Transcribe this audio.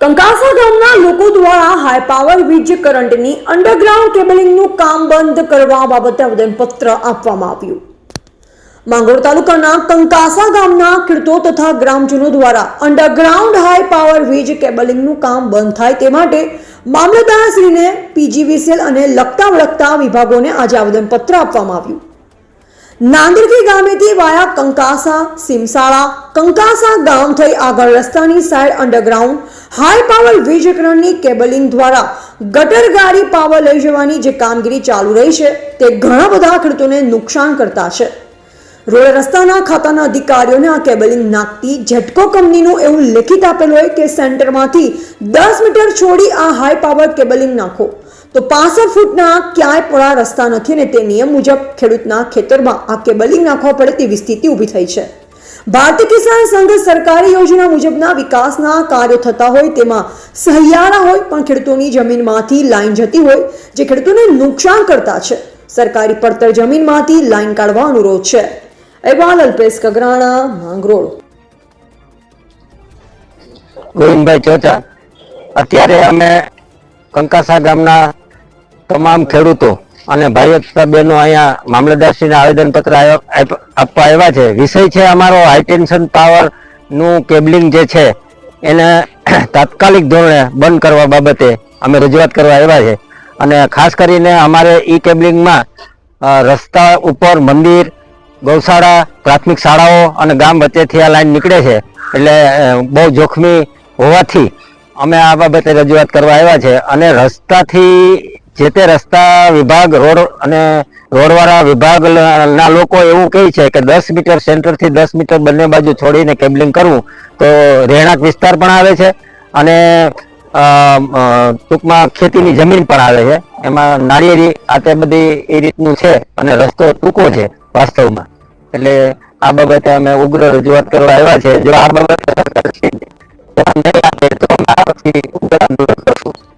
કંકાસા ગામના લોકો દ્વારા હાઈ પાવર વીજ કરંટની અંડરગ્રાઉન્ડ કેબલિંગનું કામ બંધ કરવા બાબતે આવેદનપત્ર આપવામાં આવ્યું. માંગરોળ તાલુકાના કંકાસા ગામના ખેડૂતો તથા ગ્રામજનો દ્વારા અંડરગ્રાઉન્ડ હાઈ પાવર વીજ કેબલિંગનું કામ બંધ થાય તે માટે મામલતદારશ્રીને પીજીવીસીએલ અને લગતા વળગતા વિભાગોને આજે આવેદનપત્ર આપવામાં આવ્યું. નાંદરકી ગામેથી વાયા કંકાસા, સિમસાળા, કંકાસા ગામ થઈ આગળ રસ્તાની સાઈડ અંડરગ્રાઉન્ડ હાઈ પાવર વીજકરણની કેબલિંગ દ્વારા ગટર ગાડી પાવર લઈ જવાની જે કામગીરી ચાલુ રહી છે, તે ઘણા બધા ખેડૂતોને નુકસાન કરતા છે. રોડ રસ્તાના ખાતાના અધિકારીઓને આ કેબલિંગ નાખતી ઝટકો કંપનીનું એવું લેખિત આપેલું હોય કે સેન્ટરમાંથી દસ મીટર છોડી આ હાઈ પાવર કેબલિંગ નાખો. તો પાસઠ ફૂટના ક્યાંય પોળા રસ્તા નથી અને તે નિયમ મુજબ ખેડૂતના ખેતરમાં આ કેબલિંગ નાખવા પડે તેવી સ્થિતિ ઊભી થઈ છે. ભારતીય કિસાન સંઘ સરકારી યોજના મુજબના વિકાસના કાર્યો થતા હોય તેમાં સહિયારા હોય પણ ખેડૂતોની જમીનમાંથી લાઈન જતી હોય જે ખેડૂતોને નુકસાન કરતા છે. સરકારી પડતર જમીનમાંથી લાઈન કાઢવા અનુરોધ છે. અહેવાલ અલ્પેશ કગરાણા, માંગરોળ. ગોવિંદભાઈ ચોચા અત્યારે અમે કંકાસા ગામના તમામ ખેડૂતો અને ભાઈ બહેનો અહીંયા મામલતદારશ્રીને આવેદનપત્ર આપવા આવ્યા છે. વિષય છે અમારો હાઈટેન્શન પાવરનું કેબલિંગ જે છે, એને તાત્કાલિક ધોરણે બંધ કરવા બાબતે અમે રજૂઆત કરવા આવ્યા છે. અને ખાસ કરીને અમારે ઈ કેબલિંગમાં રસ્તા ઉપર મંદિર, ગૌશાળા, પ્રાથમિક શાળાઓ અને ગામ વચ્ચેથી આ લાઈન નીકળે છે. એટલે બહુ જોખમી હોવાથી અમે આ બાબતે રજૂઆત કરવા આવ્યા છે. અને રસ્તાથી જે તે રસ્તા વિભાગ, રોડ અને રોડવાળા વિભાગના લોકો એવું કહે છે કે દસ મીટર સેન્ટરથી દસ મીટર બંને બાજુ છોડીને કેબલિંગ કરવું, તો રહેણાંક વિસ્તાર પણ આવે છે અને ટૂંકમાં ખેતીની જમીન પણ આવે છે. એમાં નાળિયેરી આ તે બધી એ રીતનું છે અને રસ્તો ટૂંકો છે વાસ્તવમાં. એટલે આ બાબતે અમે ઉગ્ર રજૂઆત કરવા આવ્યા છે. જો આ બાબતે સરકાર નહીં આપે તો અમે આ ઉગ્ર આંદોલન કરશું